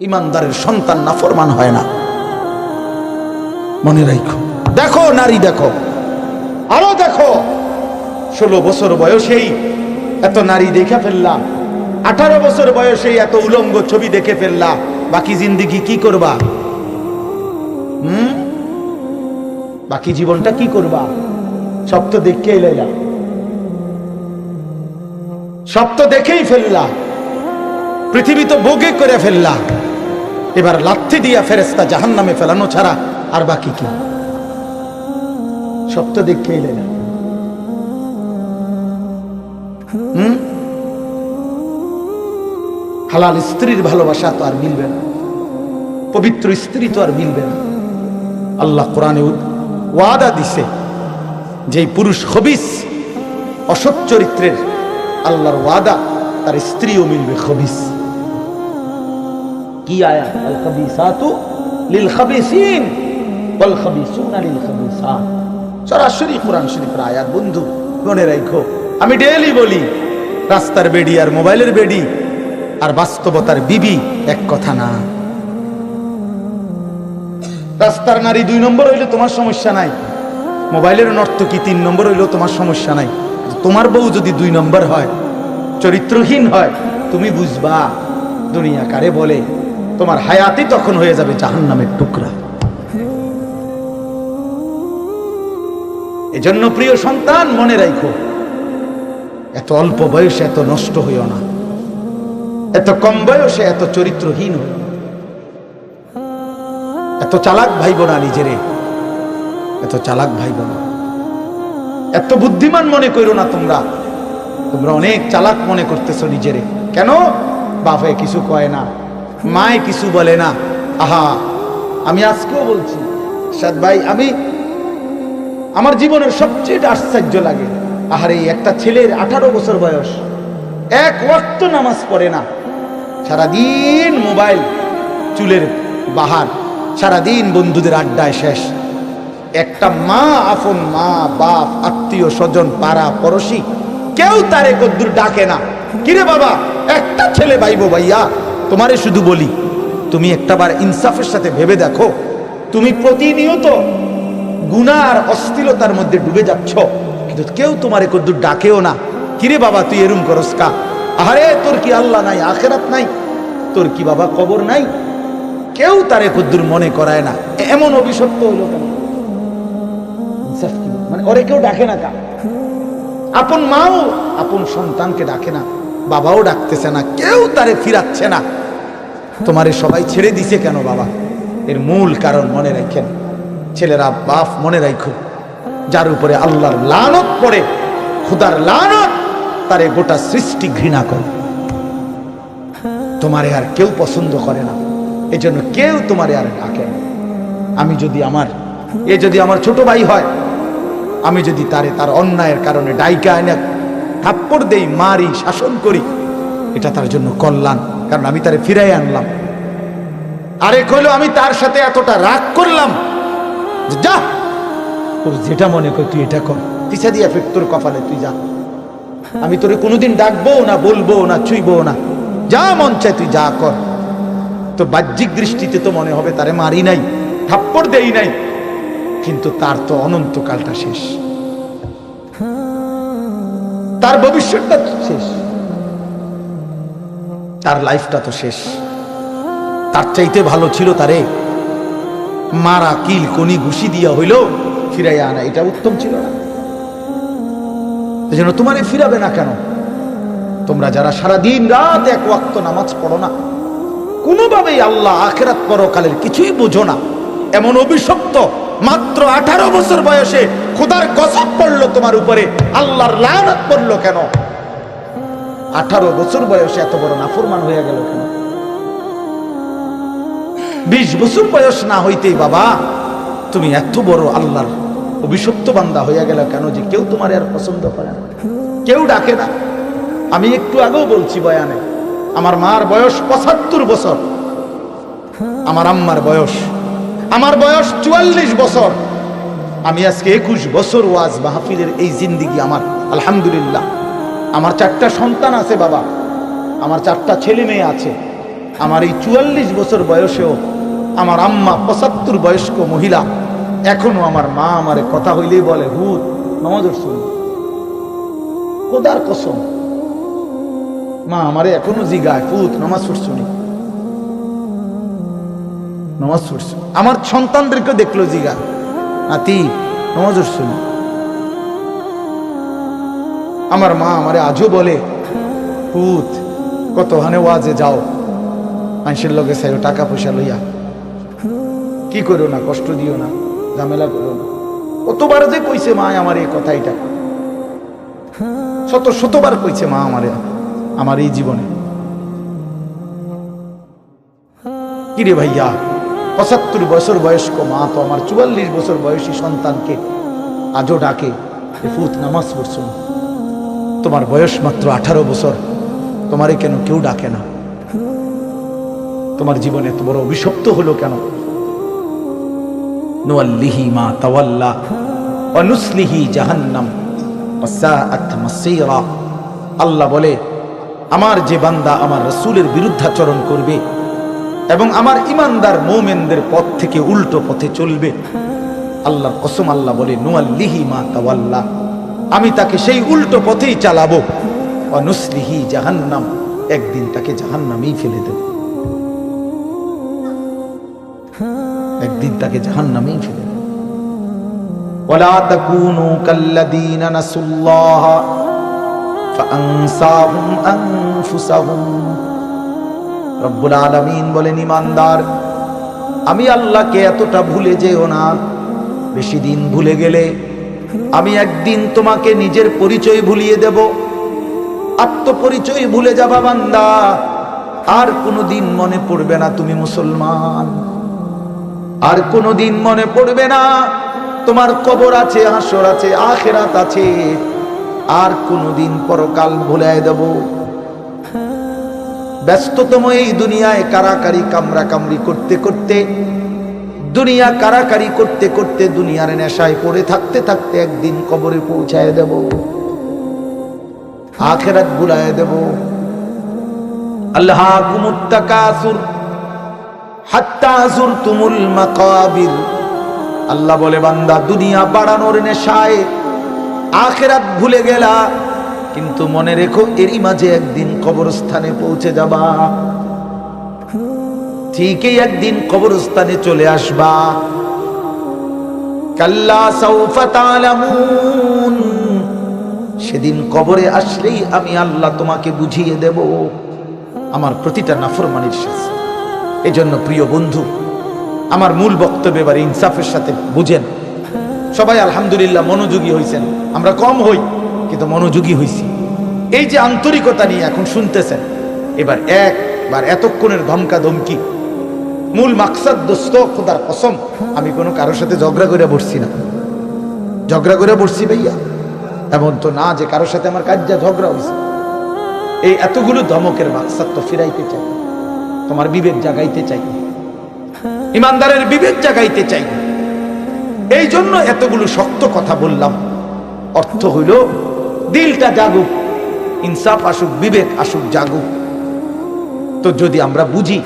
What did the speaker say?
ইমানদারের সন্তান নাফরমান হয় না। মনে রাখো দেখো, নারী দেখো। আরও দেখো। ষোলো বছর বয়সেই এত নারী দেখে ফেললাম। আঠারো বছর বয়সেই এত উলঙ্গ ছবি দেখে ফেললা বাকি জিন্দিগি কি করবা? হুম? বাকি জীবনটা কি করবা? সব তো দেখে এলাইলা সব তো দেখেই ফেললা পৃথিবী তো বোগে করে ফেললা। এবার লাথি দিয়া ফেরেস্তা জাহান নামে ফেলানো ছাড়া আর বাকি কি? সব তো দেখে এলাইলা হুম? হালাল স্ত্রীর ভালোবাসা তো আর মিলবে না। পবিত্র স্ত্রী তো আর মিলবে না। আল্লাহ কোরআনে ওয়াদা দিছে যে পুরুষ খবিস অসৎ চরিত্রের আল্লাহর ওয়াদা তার স্ত্রীও মিলবে খবিস। কি আয়া? আল খবিসাতু লিল খবিসিন ওয়াল খবিসুনা লিল খবিসাত সরাসরি কোরআন শরীফের আয়াত। বন্ধু, মনে রাখো, আমি ডেইলি বলি, রাস্তার বেডি আর মোবাইলের বেডি আর বাস্তবতার বিবি এক কথা না। রাস্তার নারী দুই নম্বর হইলে তোমার সমস্যা নাই। মোবাইলের নর্তকী তিন নম্বর হইলেও তোমার সমস্যা নাই। তোমার বউ যদি দুই নম্বর হয়, চরিত্রহীন হয়, তুমি বুঝবা, দুনিয়া কারে বলে। তোমার হায়াতি তখন হয়ে যাবে জাহান্নামের টুকরা। এজন্য প্রিয় সন্তান, মনে রাখো এত অল্প বয়সে এত নষ্ট হইও না। এত কম বয়সে এত চরিত্রহীন হইও এত চালাক ভাইব না নিজেরে। এত চালাক ভাইব না। এত বুদ্ধিমান মনে করো না তোমরা। তোমরা অনেক চালাক মনে করতেছো নিজেরে। কেন? বাপে কিছু কয় না। মায়ে কিছু বলে না। আহা, আমি আজকেও বলছি, সাদ ভাই, আমি, আমার জীবনের সবচেয়ে আশ্চর্য লাগে। আহারে এই একটা ছেলের আঠারো বছর বয়স, এক ওয়াক্ত নামাজ পড়ে না। সারাদিন মোবাইল, চুলের বাহার, সারাদিন বন্ধুদের আড্ডায় শেষ। একটা মা, আপন মা, বাপ, আত্মীয়, স্বজন, পাড়া, পড়শি, কেউ তারে কদ্দুর ডাকে না। কিরে বাবা, একটা ছেলে ভাইবো ভাইয়া তোমারে শুধু বলি, তুমি একটাবার ইনসাফের সাথে ভেবে দেখো। তুমি প্রতিনিয়ত গুণা আর অস্থিরতার মধ্যে ডুবে যাচ্ছ, কিন্তু কেউ তোমারে কদ্দুর ডাকেও না। কিরে বাবা, তুই এরম করস কা? আরে তোর কি আল্লাহ নাই, আখেরাত নাই? তোর কি বাবা কবর নাই? কেউ তারে কদ্দুর মনে করায় না। এমন অভিশপ্ত কেন? মানে ওরে কেউ ডাকে না কা? আপন মাও, আপন সন্তানকে ডাকে না। বাবাও ডাকতেছে না, কেউ তারে ফিরাচ্ছে না। তোমারে সবাই ছেড়ে দিছে কেন বাবা? এর মূল কারণ মনে রাখেন। ছেলেরা বাপ মনে রাখো যার উপরে আল্লাহর লানত পড়ে, খুদার লানত, তারে গোটা সৃষ্টি ঘৃণা করে। তোমারে আর কেউ পছন্দ করে না। এজন্য কেউ তোমারে আর ডাকে না। আমি যদি আমার, এ যদি আমার ছোট ভাই হয়, আমি যদি তারে তার অন্যায়ের কারণে ডাইকা এনে থাপ্পড় দেই, মারি, শাসন করি, এটা তার জন্য কল্যাণ। কারণ আমি তারে ফিরাই আনলাম। আরেক হলো আমি তার সাথে এতটা রাগ করলাম যে তোর যেটা মনে কর, তুই এটা কর। পিছা দিয়া ফের তোর কপালে তুই যা। আমি তোরে কোনোদিন ডাকবো না বলব না ছুইবো না। যা মন চায় তুই যা কর। তো বাহ্যিক দৃষ্টিতে তো মনে হবে তারে মারি নাই, থাপ্পড় দেই নাই। কিন্তু তার তো অনন্তকালটা শেষ। তার ভবিষ্যৎটা শেষ। তার লাইফটা তো শেষ। তার চাইতে ভালো ছিল তারে মারা কিল কনি ঘুষি দিয়া হইল, ফিরাইয়া আনা। এটা উত্তম ছিল না। এজন্য তোমারে ফিরাবে না কেন? তোমরা যারা সারা দিন রাত এক ওয়াক্ত নামাজ পড়ো না, কোনোভাবেই আল্লাহ আখেরাত পরকালের কিছুই বোঝো না। এমন অভিশপ্ত মাত্র আঠারো বছর বয়সে খোদার গসব পড়ল তোমার উপরে, আল্লাহর লানত পড়ল কেন? আঠারো বছর বয়সে এত বড় নাফরমান হয়ে গেল কেন? বিশ বছর বয়স না হইতেই বাবা, তুমি এত বড় আল্লাহর অভিশপ্ত বান্দা হইয়া গেল কেন যে কেউ তোমার আর পছন্দ করে না? কেউ ডাকে না। আমি একটু আগেও বলছি বয়ানে, আমার মার বয়স পঁচাত্তর বছর, আমার আম্মার বয়স, আমার বয়স চুয়াল্লিশ বছর। আমি আজকে একুশ বছর ওয়াজ মাহফিলের এই জিন্দিগি আমার, আলহামদুলিল্লাহ। আমার চারটা সন্তান আছে, বাবা। আমার চারটা ছেলে মেয়ে আছে। আমার এই চুয়াল্লিশ বছর বয়সেও আমার আম্মা পঁচাত্তর বয়স্ক মহিলা এখনও আমার মা আমারে কথা হইলেই বলে, হুত, নামাজ শুনি কোদার কসম। মা আমারে এখনও জিগায় ফুত নামাজ শুনি নামাজ পড়ছো। আমার সন্তানদেরকে দেখল জিগা নাতি, নামাজ শুনি আমার মা আমারে আজও বলে, পুত কত হানে ওয়াজে যাও। মানুষের লগে চাই টাকা পয়সা লইয়া। কি করো না, কষ্ট দিও না, ঝামেলা করো না। কতবার যে কইছে মা আমার এই কথাইটা। শত শতবার কইছে মা আমারে, আমার এই জীবনে। কিরে ভাইয়া, পঁচাত্তর বছর বয়স্ক মা তো আমার চুয়াল্লিশ বছর বয়সী সন্তানকে আজও ডাকে ফুত নামাজ পড়ছো। তোমার বয়স মাত্র আঠারো বছর। তোমারে কেন কেউ ডাকে না? তোমার জীবনে এত বড় অভিশপ্ত হলো কেন? মা তাওয়াল্লা অনুসলিহি জাহান্নাম আল্লাহ বলে, আমার যে বান্দা আমার রসুলের বিরুদ্ধাচরণ করবে এবং আমার ইমানদার মোমেনদের পথ থেকে উল্টো পথে চলবে। আল্লাহর কসম আল্লাহ বলে, নুয়াল্লিহি মা তাওয়াল্লা। আমি তাকে সেই উল্টো পথেই চালাবো অনুসলিহি জাহান্নাম একদিন তাকে জাহান্নামেই ফেলে দেব একদিন তাকে জাহান্নামেই ফেলে দেব ولا تكونوا كالذين نسوا الله فأنساهم أنفسهم রব্বুল আলামিন বলেন ইমানদার আমি আল্লাহকে এতটা ভুলে যেও না বেশি দিন ভুলে গেলে আমি একদিন তোমাকে নিজের পরিচয় ভুলিয়ে দেব। আত্মপরিচয় ভুলে যাবা বান্দা। আর কোনোদিন মনে পড়বে না তুমি মুসলমান। আর কোনোদিন মনে পড়বে না তোমার কবর আছে, হাসর আছে, আখেরাত আছে। আর কোনোদিন পরকাল ভুলাই দেব। ব্যস্ততম এই দুনিয়ায় কারাকারি কামরা কামড়ি করতে করতে দুনিয়া কারাকারি করতে করতে দুনিয়ার নেশায় পড়ে থাকতে থাকতে একদিন কবরে পৌঁছায় দেব। আখেরাত ভুলায় দেব। আল্লাহ কুমুত্তাকাসুর হাত্তা তুমুল মাকাবির। আল্লাহ বলে, বান্দা, দুনিয়া বাড়ানোর নেশায় আখেরাত ভুলে গেলা, কিন্তু মনে রেখো এরই মাঝে একদিন কবরস্থানে পৌঁছে যাবা। ঠিকই একদিন কবরস্থানে চলে আসবা। সেদিন কবরে আসলেই আমি আল্লাহ তোমাকে বুঝিয়ে দেব। আমার প্রতিটা নাফরমানির শাস্তি। এজন্য প্রিয় বন্ধু, আমার মূল বক্তব্য এবার ইনসাফের সাথে বুঝেন। সবাই আলহামদুলিল্লাহ মনোযোগী হয়েছেন আমরা কম হই, কিন্তু মনোযোগী হইছি। এই যে আন্তরিকতা নিয়ে এখন শুনতেছেন, এবার একবার এতক্ষণের ধমকা ধমকি মূল মাকসাদ দোস্ত, খোদার কসম, আমি কোনো কারোর সাথে ঝগড়া করে বসছি না। ঝগড়া করে বসছি ভাইয়া। এমন তো না যে কারোর সাথে আমার কাজ যা ঝগড়া হয়েছে এই এতগুলো ধমকের মাকসাদ তো ফিরাইতে চাই তোমার বিবেক জাগাইতে চাই ইমানদারের বিবেক জাগাইতে চাই এই জন্য এতগুলো শক্ত কথা বললাম। অর্থ হইল, দিলটা জাগুক, ইনসাফ আসুক, বিবেক আসুক, জাগুক। তো যদি আমরা বুঝি